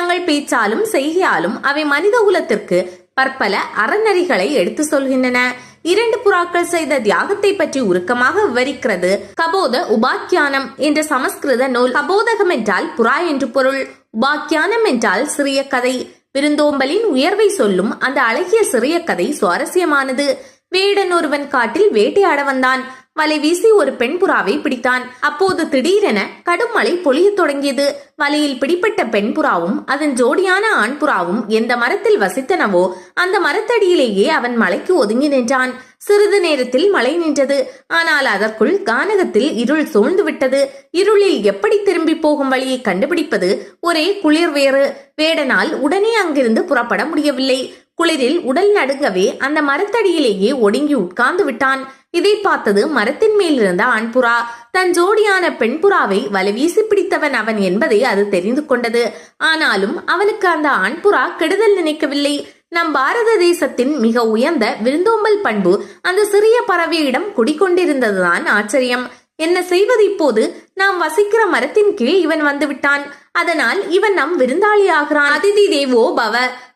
தங்கள் பேச்சாலும் செய்கையாலும் அவை மனித குலத்திற்கு பற்பல அறநெறிகளை எடுத்து சொல்கின்றன. இரண்டு புறாக்கள் செய்த தியாகத்தை பற்றி உருக்கமாக விவரிக்கிறது. கபோத உபாக்கியானம் என்ற சமஸ்கிருத நூல் கபோதகம் என்றால் புறா என்று பொருள். உபாக்கியானம் என்றால் சிறிய கதை. விருந்தோம்பலின் உயர்வை சொல்லும் அந்த அழகிய சிறிய கதை சுவாரஸ்யமானது. வேடன் ஒருவன் காட்டில் வேட்டையாட வந்தான். வலை வீசி ஒரு பெண் புறாவை பிடித்தான். அப்போது திடீரென கடும் மழை பொழியத் தொடங்கியது. வலையில் பிடிப்பட்ட பெண் புறாவும் அதன் ஜோடியான ஆண் புறாவும் எந்த மரத்தில் வசித்தனவோ அந்த மரத்தடியிலேயே அவன் மலைக்கு ஒதுங்கி நின்றான். சிறிது நேரத்தில் மழை நின்றது. ஆனால் அதற்குள் கானகத்தில் இருள் சூழ்ந்து விட்டது. இருளில் எப்படி திரும்பி போகும் வழியை கண்டுபிடிப்பது ஒரே குளிர் வேறு. வேடனால் உடனே அங்கிருந்து புறப்பட முடியவில்லை. குளிரில் உடல் நடுங்கவே அந்த மரத்தடியிலேயே ஒடுங்கி உட்கார்ந்து விட்டான். இதை பார்த்தது மரத்தின் மேல் இருந்த ஆண்புறா தன் ஜோடியான பெண் புறாவை வலைவீசி பிடித்தவன் அவன் என்பதை அது தெரிந்து கொண்டது. ஆனாலும் அவனுக்கு அந்த ஆண்புறா கெடுதல் நினைக்கவில்லை. நம் பாரத தேசத்தின் மிக உயர்ந்த விருந்தோம்பல் பண்பு அந்த சிறிய பறவையிடம் குடிக்கொண்டிருந்ததுதான் ஆச்சரியம். என்ன செய்வது இப்போது? நாம் வசிக்கிற மரத்தின் கீழ் இவன் வந்து விட்டான் அதனால் இவன் நம் விருந்தாளி ஆகிறான் அதிதி தேவோ பவ.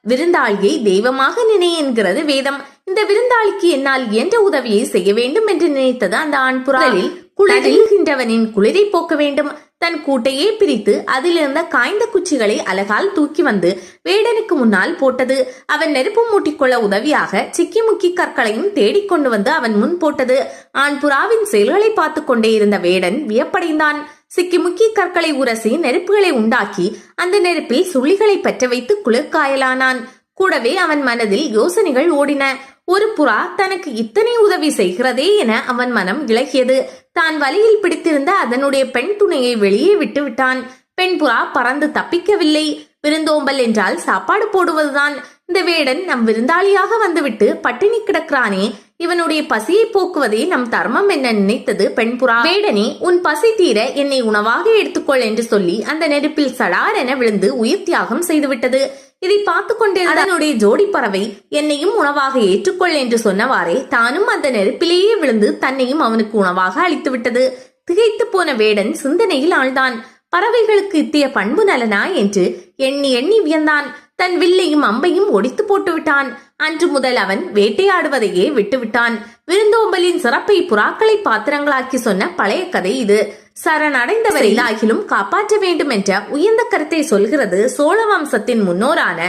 விருந்தாளியை தெய்வமாக நினை என்கிறது வேதம். இந்த விருந்தாளிக்கு என்னால் இயன்ற உதவியை செய்ய வேண்டும் என்று நினைத்தது அந்த ஆண் புறாலில் குளிரில்கின்றவனின் குளிரை போக்க வேண்டும். தன் கூட்டையே பிரித்து அதிலிருந்த காய்ந்த குச்சிகளை அழகால் தூக்கி வந்து வேடனுக்கு முன்னால் போட்டது. அவன் நெருப்பு மூட்டிக்கொள்ள உதவியாக சிக்கி முக்கி கற்களையும் தேடிக் கொண்டு வந்து அவன் முன் போட்டது. ஆண் புறாவின் செயல்களை பார்த்து கொண்டே இருந்த வேடன் வியப்படைந்தான். சிக்கி முக்கி கற்களை உரசி நெருப்புகளை உண்டாக்கி அந்த நெருப்பில் சுள்ளிகளை பற்ற வைத்து குளிர்காயலானான். கூடவே அவன் மனதில் யோசனைகள் ஓடின. ஒரு புறா தனக்கு இத்தனை உதவி செய்கிறதே என அவன் மனம் இழகியது தான் வலியில் பிடித்திருந்த அதனுடைய பெண் துணையை வெளியே விட்டுவிட்டான். பெண் புறா பறந்து தப்பிக்கவில்லை. விருந்தோம்பல் என்றால் சாப்பாடு போடுவதுதான். இந்த வேடன் நம் விருந்தாளியாக வந்துவிட்டு பட்டினி கிடக்கிறானே. இவனுடைய பசியை போக்குவதே நம் தர்மம் என்ன நினைத்தது பெண் புறா. வேடனே உன் பசி தீர என்னை உணவாக எடுத்துக்கொள் என்று சொல்லி அந்த நெருப்பில் சடார் என விழுந்து உயிர் தியாகம் செய்துவிட்டது. இதை பார்த்து கொண்டே அதனுடைய ஜோடி பறவை என்னையும் உணவாக ஏற்றுக்கொள் என்று சொன்னவாறே தானும் அந்த நெருப்பிலேயே விழுந்து தன்னையும் அவனுக்கு உணவாக அளித்து விட்டது திகைத்து போன வேடன் சிந்தனையில் ஆழ்ந்தான். பறவைகளுக்கு இத்திய பண்பு நலனா என்று எண்ணி எண்ணி வியந்தான். தன் வில்லையும் அம்பையும் ஒடித்து போட்டு விட்டான் அன்று முதல் அவன் வேட்டையாடுவதையே விட்டுவிட்டான். விருந்தோம்பலின் சிறப்பை புறாக்களை பாத்திரங்களாக்கி சொன்ன பழைய கதை இது. சரணடைந்தவரை ஆகிலும் காப்பாற்ற வேண்டும் என்ற உயர்ந்த கருத்தை சொல்கிறது சோழ வம்சத்தின் முன்னோரான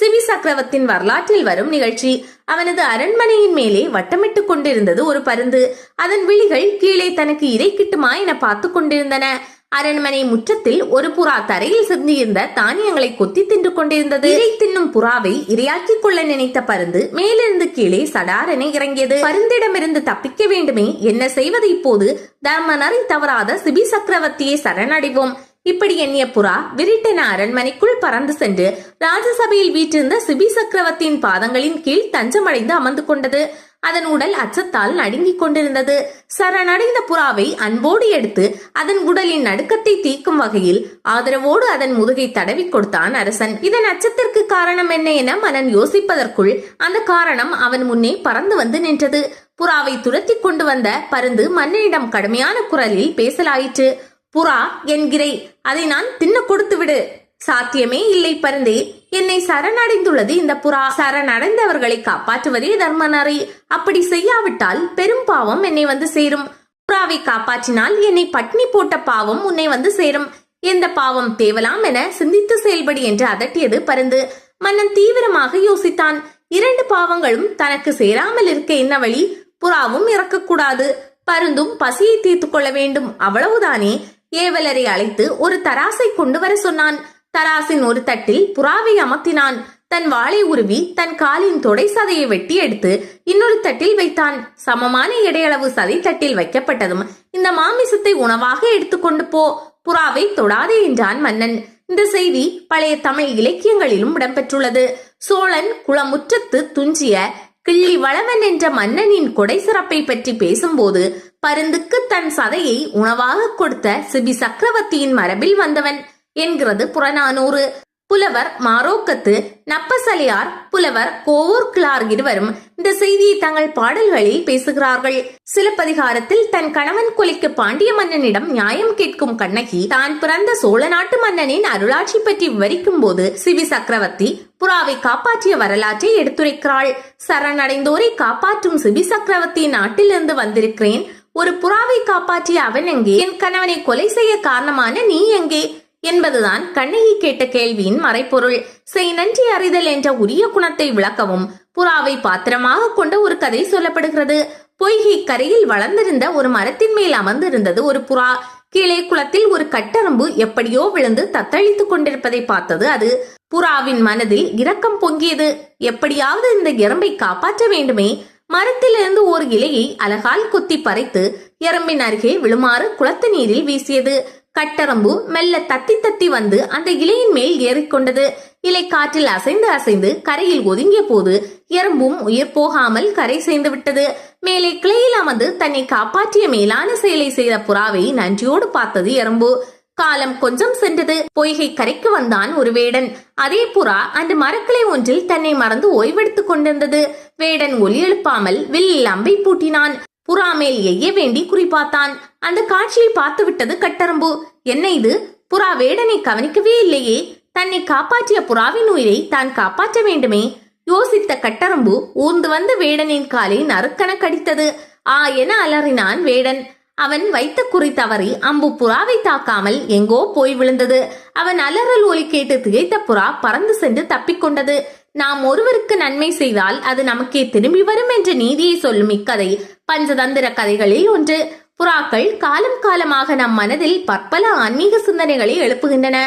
சிவி சக்கரவர்த்தின் வரலாற்றில் வரும் நிகழ்ச்சி. அவனது அரண்மனையின் மேலே வட்டமிட்டுக் கொண்டிருந்தது ஒரு பருந்து. அதன் விழிகள் கீழே தனக்கு இறை கிட்டுமா என பார்த்து கொண்டிருந்தன. அரண்மனை முற்றத்தில் ஒரு புறா தரையில் சிந்தியிருந்த தானியங்களை கொத்தி தின்று கொண்டிருந்தது. இறை தின்னும் புறாவை இரையாக்கிக் கொள்ள நினைத்த பருந்து மேலிருந்து கீழே சடாரென இறங்கியது. பருந்திடமிருந்து தப்பிக்க வேண்டுமே என்ன செய்வது இப்போது? தர்மனரை தவறாத சிபி சக்கரவர்த்தியை சரணடைவோம். இப்படி எண்ணிய புறா விரிட்டென அரண்மனைக்குள் பறந்து சென்று ராஜசபையில் வீற்றிருந்த சிபி சக்கரவர்த்தியின் பாதங்களின் கீழ் தஞ்சமடைந்து அமர்ந்து கொண்டது. அதன் உடல் அச்சத்தால் நடுங்கிக் கொண்டிருந்தது. சரணடைந்த புறாவை அன்போடு எடுத்து அதன் உடலின் நடுக்கத்தை தீர்க்கும் வகையில் ஆதரவோடு அதன் முதுகை தடவி கொடுத்தான் அரசன். இதன் அச்சத்திற்கு காரணம் என்ன என மனன் யோசிப்பதற்குள் அந்த காரணம் அவன் முன்னே பறந்து வந்து நின்றது. புறாவை துரத்தி கொண்டு வந்த பருந்து மன்னனிடம் கடுமையான குரலில் பேசலாயிற்று. புறா என்கிறே அதை நான் தின்ன கொடுத்து விடு. சாத்தியமே இல்லை பருந்தே. என்னை சரணடைந்துள்ளது இந்த புறா. சரணடைந்தவர்களை காப்பாற்றுவதே தர்மனரை அப்படி செய்யாவிட்டால் பெரும் பாவம் என்னை வந்து சேரும். புறாவை காப்பாற்றினால் என்னை பட்னி போட்ட பாவம் உன்னை வந்து சேரும். எந்த பாவம் தேவலாம் என சிந்தித்து செயல்படி என்று அதட்டியது பருந்து. மன்னன் தீவிரமாக யோசித்தான். இரண்டு பாவங்களும் தனக்கு சேராமல் இருக்க என்ன வழி? புறாவும் இறக்கக்கூடாது. பருந்தும் பசியை தீர்த்து கொள்ள வேண்டும். அவ்வளவுதானே? ஏவலரை அழைத்து ஒரு தராசை கொண்டு வர சொன்னான். தராசின் ஒரு தட்டில் புறாவை அமர்த்தினான். தன் வாளை உருவி தன் காலின் தொடை சதையை வெட்டி எடுத்து இன்னொரு தட்டில் வைத்தான். சமமான எடையளவு சதை தட்டில் வைக்கப்பட்டதும் இந்த மாமிசத்தை உணவாக எடுத்துக்கொண்டு போ. புறாவை தொடாதே என்றான் மன்னன். இந்த செய்தி பழைய தமிழ் இலக்கியங்களிலும் இடம்பெற்றுள்ளது. சோழன் குளமுற்றத்து துஞ்சிய கிள்ளி வளவன் என்ற மன்னனின் கொடை சிறப்பை பற்றி பேசும்போது பருந்துக்கு தன் சதையை உணவாக கொடுத்த சிபி சக்கரவர்த்தியின் மரபில் வந்தவன் என்கிறது புறநானூறு. புலவர் மாரோக்கத்து நப்பசலியார் புலவர் கோவூர் கிளார் இருவரும் இந்த செய்தியை தங்கள் பாடல்களில் பேசுகிறார்கள். சிலப்பதிகாரத்தில் தன் கணவன் கொலைக்கு பாண்டிய மன்னனிடம் நியாயம் கேட்கும் கண்ணகி தான் பிறந்த சோழ நாட்டு மன்னனின் அருளாட்சி பற்றி விவரிக்கும் போது சிவி சக்கரவர்த்தி புறாவை காப்பாற்றிய வரலாற்றை எடுத்துரைக்கிறாள். சரணடைந்தோரை காப்பாற்றும் சிபி சக்கரவர்த்தி நாட்டிலிருந்து வந்திருக்கிறேன். ஒரு புறாவை காப்பாற்றிய அவன் எங்கே? என் கணவனை கொலை செய்ய காரணமான நீ எங்கே? என்பதுதான் கண்ணகி கேட்ட கேள்வியின் மறைப்பொருள் செய் நன்றி அறிதல் என்ற உரிய குணத்தை விளக்கவும். புறாவை பாத்திரமாக கொண்ட ஒரு கதை சொல்லப்படுகிறது. பொய்கை கரையில் வளர்ந்திருந்த ஒரு மரத்தின் மேல் அமர்ந்திருந்தது ஒரு புறா. கீழே குளத்தில் ஒரு கட்டரம்பு எப்படியோ விழுந்து தத்தளித்துக் கொண்டிருப்பதை பார்த்தது அது. புறாவின் மனதில் இரக்கம் பொங்கியது. எப்படியாவது இந்த எறும்பை காப்பாற்ற வேண்டுமே. மரத்திலிருந்து ஒரு இலையை அலகால் குத்தி பறைத்து எறும்பின் அருகே விழுமாறு குளத்து நீரில் வீசியது. கட்டரம்பு மெல்ல தத்தி தத்தி வந்து அந்த இலையின் மேல் ஏறிக்கொண்டது. இலை காற்றில் அசைந்து அசைந்து கரையில் ஒதுங்கிய போது எறும்பும் உயிர் போகாமல் கரை சேர்ந்து விட்டது. மேலே கிளையில் அமர்ந்து தன்னை காப்பாற்றிய மேலான செயலை செய்த புறாவை நன்றியோடு பார்த்தது எறும்பு. காலம் கொஞ்சம் சென்றது. பொய்கை கரைக்கு வந்தான் ஒரு வேடன். அதே புறா அந்த மரக்கிளை ஒன்றில் தன்னை மறந்து ஓய்வெடுத்துக் கொண்டிருந்தது. வேடன் ஒலி எழுப்பாமல் வில்லில் அம்பை பூட்டினான். புறா மேல் எய்ய வேண்டி குறிப்பாத்தான் அந்த காட்சியை பார்த்து விட்டது கட்டரம்பு. என்ன இது? புறா வேடனை கவனிக்கவே இல்லையே. தன்னை காப்பாற்றிய புறாவின் உயிரை தான் காப்பாற்ற வேண்டுமே. யோசித்த கட்டரம்பு ஊர்ந்து வந்த வேடனின் காலை நறுக்கன கடித்தது. ஆ என அலறினான் வேடன். அவன் வைத்த குறி தவறி அம்பு புறாவை தாக்காமல் எங்கோ போய் விழுந்தது. அவன் அலறல் ஒலி கேட்டு திகைத்த புறா பறந்து சென்று தப்பிக்கொண்டது நாம் ஒருவருக்கு நன்மை செய்தால் அது நமக்கே திரும்பி வரும் என்ற நீதியை சொல்லும் இக்கதை. பஞ்சதந்திர கதைகளில் ஒன்று. புறாக்கள் காலம் காலமாக நம் மனதில் பற்பல ஆன்மீக சிந்தனைகளை எழுப்புகின்றன.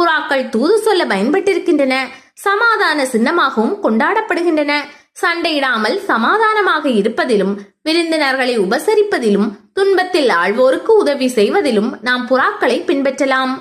புறாக்கள் தூது சொல்ல பயன்பட்டிருக்கின்றன. சமாதான சின்னமாகவும் கொண்டாடப்படுகின்றன. சண்டையிடாமல் சமாதானமாக இருப்பதிலும் விருந்தினர்களை உபசரிப்பதிலும் துன்பத்தில் ஆழ்வோருக்கு உதவி செய்வதிலும் நாம் புறாக்களை பின்பற்றலாம்.